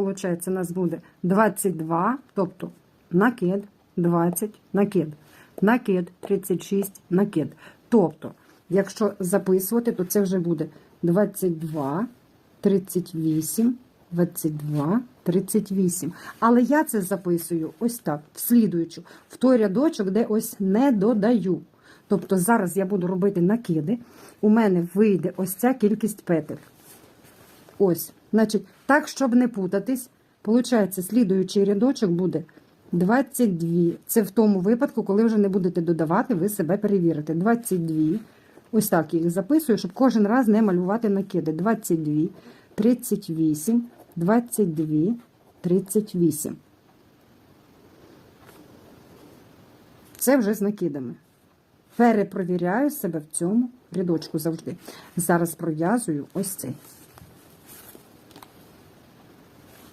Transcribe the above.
виходить, у нас буде 22, тобто накид, 20, накид, накид, 36, накид. Тобто, якщо записувати, то це вже буде 22, 38, 22, 38. Але я це записую ось так, в слідуючу, в той рядочок, де ось не додаю. Тобто зараз я буду робити накиди, у мене вийде ось ця кількість петель. Ось, значить, так, щоб не путатись, виходить, слідуючий рядочок буде 22. Це в тому випадку, коли вже не будете додавати, ви себе перевірите. 22. Ось так їх записую, щоб кожен раз не малювати накиди. 22, 38, 22, 38. Це вже з накидами. Перепровіряю себе в цьому рядочку завжди. Зараз пров'язую ось цей.